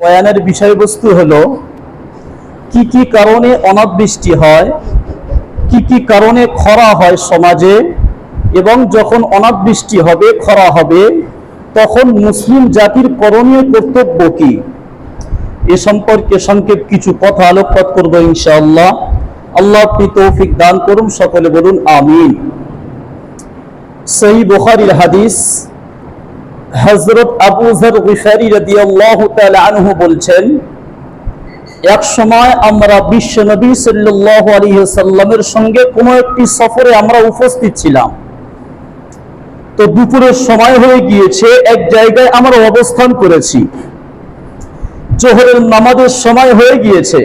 বয়ানের বিষয়বস্তু হল, কি কি কারণে অনাবৃষ্টি হয়, কি কি কারণে খরা হয় সমাজে, এবং যখন অনাবৃষ্টি হবে, খরা হবে, তখন মুসলিম জাতির করণীয় কর্তব্য কি? এ সম্পর্কে সংক্ষেপ কিছু কথা আলোকপাত করব ইনশাআল্লাহ। আল্লাহ আপনি তৌফিক দান করুন, সকলে বলুন আমিন। সেই বুখারীর হাদিস হযরত আবু গিফারি আনহু বলছেন, এক সময় আমরা বিশ্ব নবী সাল্লাল্লাহু সাল্লামের সঙ্গে কোনো একটি সফরে আমরা উপস্থিত ছিলাম। তো দুপুরের সময় হয়ে গিয়েছে, এক জায়গায় আমরা অবস্থান করেছি। জোহরের নামাজের সময় হয়ে গিয়েছে।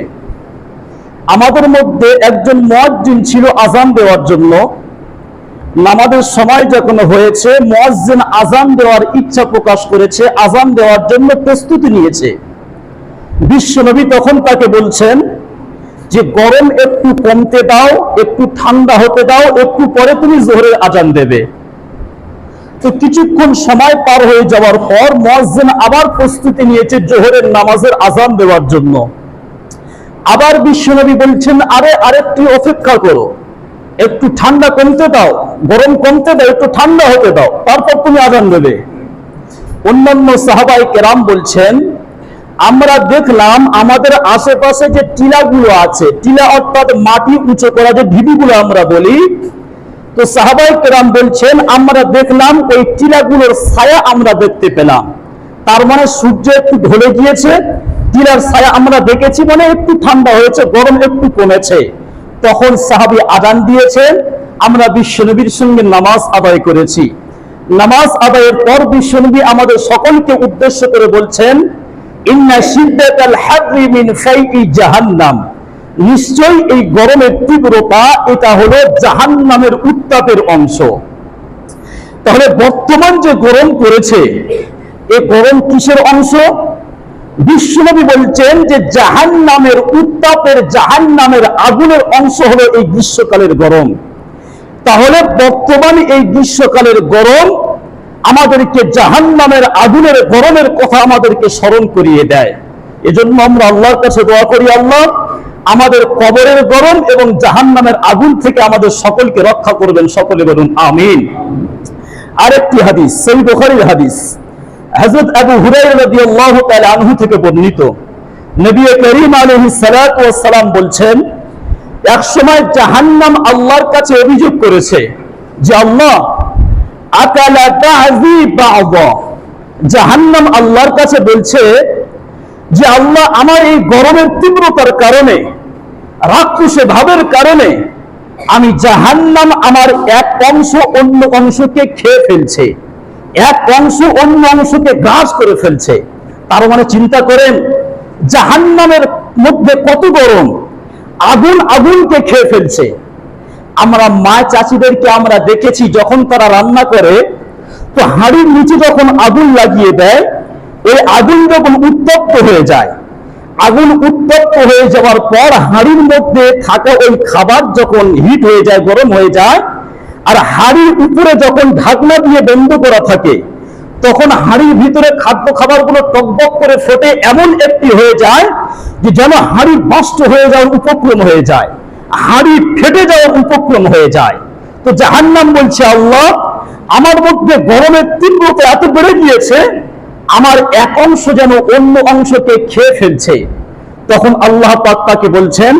আমাদের মধ্যে একজন মুয়াজ্জিন ছিল আজান দেওয়ার জন্য। নামাজের সময় যখন হয়েছে, মুয়াজ্জিন আজান দেওয়ার ইচ্ছা প্রকাশ করেছে আজান দেওয়ার জন্য প্রস্তুতি নিয়েছে। বিশ্বনবী তখন তাকে বলছেন যে, গরম একটু কমতে দাও, একটু ঠান্ডা হতে দাও, একটু পরে তুমি জোহরের আজান দেবে। তো কিছুক্ষণ সময় পার হয়ে যাওয়ার পর মুয়াজ্জিন আবার প্রস্তুতি নিয়েছে জোহরের নামাজের আজান দেওয়ার জন্য। আবার বিশ্বনবী বলছেন, আরে আরেকটু অপেক্ষা করো। একটু ঠান্ডা কমতে দাও, গরম কমতে দাও, একটু ঠান্ডা হতে দাও, তারপর তুমি আজান দেবে। অন্যান্য সাহাবাই কেরাম বলছেন, আমরা দেখলাম আমাদের আশেপাশে যে টিলাগুলো আছে, টিলা অর্থাৎ মাটি উঁচু করা যে ঢিবিগুলো আমরা বলি, তো সাহাবাই কেরাম বলছেন, আমরা দেখলাম ওই টিলাগুলোর ছায়া আমরা দেখতে পেলাম। তার মানে সূর্য একটু ঢলে গিয়েছে, টিলার ছায়া আমরা দেখেছি মানে একটু ঠান্ডা হয়েছে, গরম একটু কমেছে। তখন সাহাবি আদান দিয়েছেন, আমরা বিশ্বনবীর সঙ্গে নামাজ আদায় করেছি। নামাজ আদায়ের পর বিশ্বনবী আমাদের সকলকে উদ্দেশ্য করে বলছেন, ইন্না শিদ্দাতাল হাররি মিন ফাইই জাহান্নাম। নিশ্চয়ই এই গরমের তীব্রতা এটা হলো জাহান্নামের উত্তাপের অংশ। তাহলে বর্তমান যে গরম করেছে এ গরম কিসের অংশ? বিশ্বনবী বলছেন যে জাহান নামের উত্তাপের জাহান নামের আগুনের অংশ হলো এই গ্রীষ্মকালের গরম। তাহলে বর্তমান এই গ্রীষ্মকালের গরম আমাদেরকে জাহান নামের আগুনের, গরমের কথা আমাদেরকে স্মরণ করিয়ে দেয়। এজন্য আমরা আল্লাহর কাছে দোয়া করি, আল্লাহ, আমাদের কবরের গরম এবং জাহান নামের আগুন থেকে আমাদের সকলকে রক্ষা করবেন। সকলে বলুন, আমিন। আরেকটি হাদিস, সেই বুখারীর হাদিস। হযরত আবু তাআলা আনহু থেকে বর্ণিত। নবী করিম ওয়াস সালাম বলছেন এক সময় জাহান্নাম আল্লাহর কাছে অভিযোগ করেছে যে আল্লাহ জাহান্নাম আল্লাহর কাছে বলছে যে আল্লাহ আমার এই গরমের তীব্রতার কারণে, রাক্ষসে ভাবের কারণে আমি জাহান্নাম আমার এক অংশ অন্য অংশকে খেয়ে ফেলছে। এক অংশ অন্য অংশকে গ্রাস করে ফেলছে। তার মানে চিন্তা করেন, জাহান্নামের মধ্যে কত গরম, আগুন আগুনকে খেয়ে ফেলছে। আমরা মা চাচিদেরকে আমরা দেখেছি যখন তারা রান্না করে, তো হাড়ির নিচে যখন আগুন লাগিয়ে দেয়, ওই আগুন যখন উত্তপ্ত হয়ে যায়। আগুন উত্তপ্ত হয়ে যাওয়ার পর হাড়ির মধ্যে থাকা ওই খাবার যখন হিট হয়ে যায়, গরম হয়ে যায় আর হাড়ির উপরে যখন ঢাকনা দিয়ে বন্ধ করা থাকে, তখন হাড়ির ভিতরে খাদ্য খাবারগুলো টকবক করে ফোটে এমন একটি হয়ে যায় যে যেন হাড়ি বাষ্ট হয়ে যাওয়ার উপক্রম হয়ে যায়, হাড়ি ফেটে যাওয়ার উপক্রম হয়ে যায়। তো জাহান্নাম বলছে, আল্লাহ, আমার মধ্যে গরমের তীব্রতা এত বেড়ে গিয়েছে, আমার এক অংশ যেন অন্য অংশকে খেয়ে ফেলছে। তখন আল্লাহ পাক তাকে বলছেন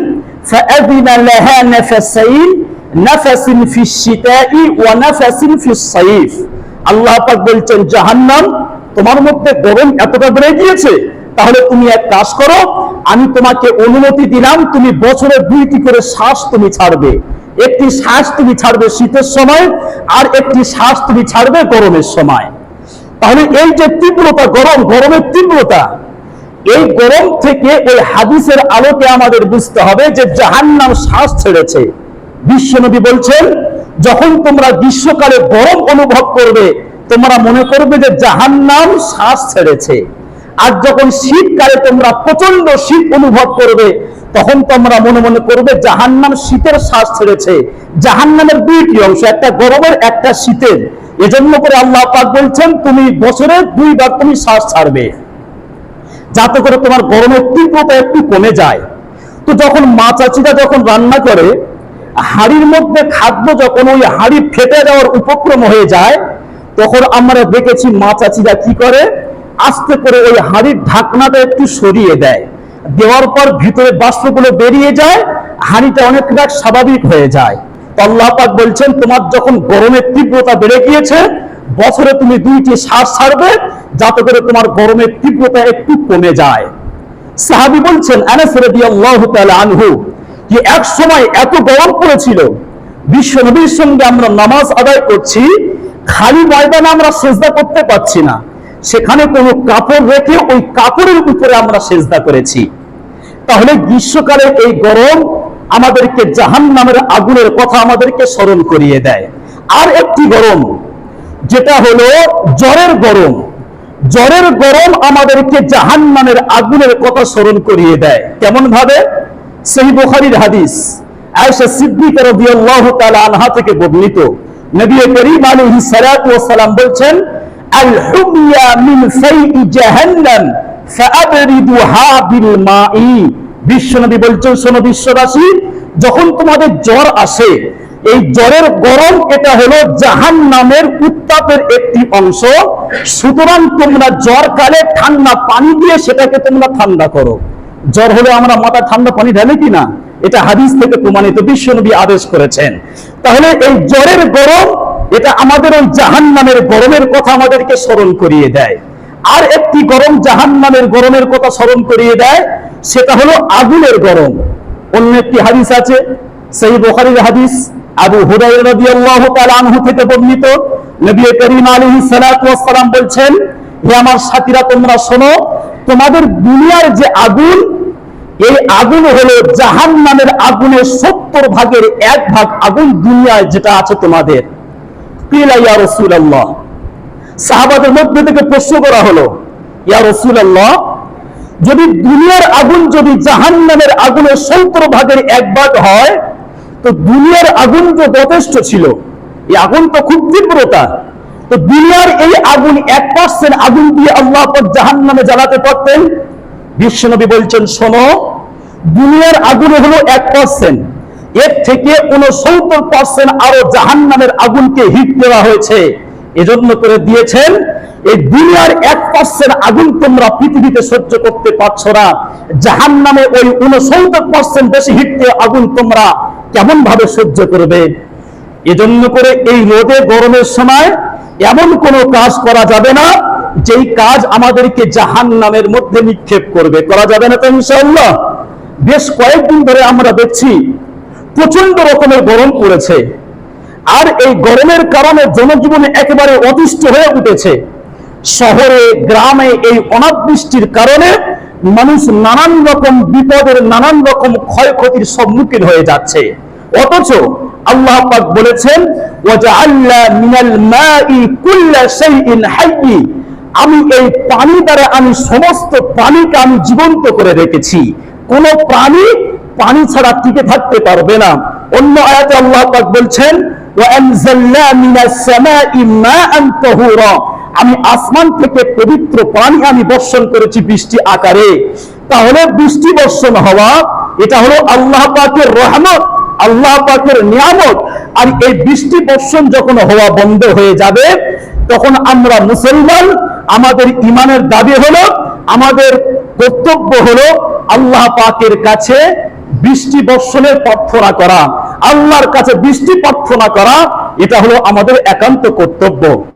নাফাসিন ফিস শীতাই ওয়া নাফাসিন ফিস সাইফ। আল্লাহ পাক বলছেন, জাহান্নাম তোমার মধ্যে গরম এতটা বেড়ে গিয়েছে, তাহলে তুমি এক কাজ করো, আমি তোমাকে অনুমতি দিলাম, তুমি বছরে দুইটি করে শ্বাস তুমি ছাড়বে। একটি শ্বাস তুমি ছাড়বে শীতের সময়, আর একটি শ্বাস তুমি ছাড়বে গরমের সময়। তাহলে এই যে তীব্রতা, গরম, গরমের তীব্রতা, এই গরম থেকে ওই হাদিসের আলোকে আমাদের বুঝতে হবে যে জাহান্নাম শ্বাস ছেড়েছে। বিশ্বনবী বলছেন, যখন তোমরা গ্রীষ্মকালে গরম অনুভব করবে, তোমরা মনে করবে যে জাহান্নাম শ্বাস ছেড়েছে। আর যখন শীতকালে তোমরা প্রচণ্ড শীত অনুভব করবে, তখন তোমরা মনে মনে করবে জাহান্নাম শীতের শ্বাস ছেড়েছে। জাহান্নামের দুইটি অংশ, একটা গরমের, একটা শীতের। এজন্য করে আল্লাহ পাক বলছেন, তুমি বছরে দুইবার তুমি শ্বাস ছাড়বে। যাতে করে তোমার গরমের তীব্রতা একটু কমে যায়। তো যখন মা চাচিরা যখন রান্না করে হাড়ির মধ্যে খাদ্য যখন ওই হাড়ি ফেটে যাওয়ার উপক্রম হয়ে যায়, তখন আমরা দেখেছি মা চাচিরা কি করে? আস্তে করে ওই হাড়ির ঢাকনাটা একটু সরিয়ে দেয়। দেওয়ার পর ভিতরে বাষ্পগুলো বেরিয়ে যায়, হাড়িটা অনেকটা স্বাভাবিক হয়ে যায়। আল্লাহ পাক বলছেন, তোমার যখন গরমের তীব্রতা বেড়ে গিয়েছে, বছরে তুমি দুইটি শ্বাস ছাড়বে যাতে করে তোমার গরমের তীব্রতা একটু কমে যায়। সাহাবি বলছেন, আনাস রাদিয়াল্লাহু তাআলা আনহু যে এক সময় এত গরম পড়েছিল, বিশ্ব নবীর সঙ্গে আমরা নামাজ আদায় করছি, খালি ময়দানে আমরা সেজদা করতে পারছি না। সেখানে কোনো কাপড় রেখে ওই কাপড়ের উপরে আমরা সেজদা করেছি। তাহলে গ্রীষ্মকালে এই গরম আমাদেরকে জাহান নামের আগুনের কথা আমাদেরকে স্মরণ করিয়ে দেয়। আর একটি গরম, যেটা হলো জ্বরের গরম। জ্বরের গরম আমাদেরকে জাহান নামের আগুনের কথা স্মরণ করিয়ে দেয়। কেমন ভাবে সেই বুখারীর হাদিস। আয়েশা সিদ্দিকা রাদিয়াল্লাহু তাআলা আনহা থেকে বর্ণিত। নবী করিম আলাইহিস সালাতু ওয়াস সালাম বলছেন আল হুমিয়া মিন ফাইই জাহান্নাম শোনো বিশ্ববাসী, যখন তোমাদের জ্বর আসে, এই জ্বরের গরম এটা হলো জাহান নামের উত্তাপের একটি অংশ। সুতরাং তোমরা জ্বর কালে ঠান্ডা পানি দিয়ে সেটাকে তোমরা ঠান্ডা করো। জ্বর হলে আমরা মাথা ঠান্ডা পানি ঢালি কিনা? এটা হাদিস থেকে প্রমাণিত, বিশ্বনবী আদেশ করেছেন। তাহলে এই জ্বরের গরম, এটা আমাদের ওই জাহান নামের গরমের কথা আমাদেরকে স্মরণ করিয়ে দেয়। আর একটি গরম জাহান নামের গরমের কথা স্মরণ করিয়ে দেয়, সেটা হলো আগুনের গরম। অন্য একটি হাদিস আছে সেই বোখারির হাদিস, আবু হুরায়রা রাদিয়াল্লাহু আল্লাহ আনহু থেকে বর্ণিত। নবী করিম আলাইহিস সালাম বলছেন, হে আমার সাথীরা, তোমরা শোনো তোমাদের দুনিয়ার যে আগুন, এই আগুন হলো জাহান নামের আগুনের সত্তর ভাগের এক ভাগ আগুন দুনিয়ায় যেটা আছে তোমাদের। সাহাবাদের মধ্যে থেকে প্রশ্ন করা হলো, ইয়া রাসূলুল্লাহ, যদি দুনিয়ার আগুন যদি জাহান নামের আগুনের সত্তর ভাগের এক ভাগ হয়, তো দুনিয়ার আগুন তো যথেষ্ট ছিল। এই আগুন তো খুব তীব্রতা। তো দুনিয়ার এই আগুন এক পার্সেন্ট আগুন দিয়ে আল্লাহ জাহান নামে জ্বালাতে পারতেন। বিশ্বনবী বলছেন, শোনো, দুনিয়ার আগুন হলো এক পার্সেন্ট এর থেকে উনসত্তর পার্সেন্ট আরও জাহান নামের আগুনকে হিট দেওয়া হয়েছে। এজন্য করে দিয়েছেন, এই দুনিয়ার এক পার্সেন্ট আগুন তোমরা পৃথিবীতে সহ্য করতে পারছ না। জাহান নামে ওই উনসত্তর পার্সেন্ট বেশি হিটতে আগুন তোমরা কেমন ভাবে সহ্য করবে? এজন্য করে এই রোদে গরমের সময় এমন কোনো কাজ করা যাবে না, যেই কাজ আমাদেরকে জাহান নামের মধ্যে নিক্ষেপ করবে। করা যাবে না তো ইনশাআল্লাহ। বেশ কয়েকদিন ধরে আমরা দেখছি প্রচণ্ড রকমের গরম পড়েছে। আর এই গরমের কারণে জনজীবনে একেবারে অতিষ্ঠ হয়ে উঠেছে। শহরে, গ্রামে এই অনাবৃষ্টির কারণে মানুষ নানান রকম বিপদের, নানান রকম ক্ষয়ক্ষতির সম্মুখীন হয়ে যাচ্ছে। অথচ আল্লাহ পাক বলেছেন আমি এই পানি দ্বারা আমি সমস্ত প্রাণীকে আমি জীবন্ত করে রেখেছি। কোন প্রাণী পানি ছাড়া টিকে থাকতে পারবে না। অন্য আয়াতে আল্লাহ পাক বলছেন আমি আসমান থেকে পবিত্র পানি আমি বর্ষণ করেছি বৃষ্টি আকারে। তাহলে বৃষ্টি বর্ষণ হওয়া, এটা হলো আল্লাহ পাকের রহমত। আল্লাহ পাকের নিয়ামত আর এই বৃষ্টি বর্ষণ যখন হওয়া বন্ধ হয়ে যাবে, তখন আমরা মুসলমান, আমাদের ইমানের দাবি হলো, আমাদের কর্তব্য হলো আল্লাহ পাকের কাছে বৃষ্টি বর্ষণের প্রার্থনা করা। আল্লাহর কাছে বৃষ্টি প্রার্থনা করা, এটা হলো আমাদের একান্ত কর্তব্য।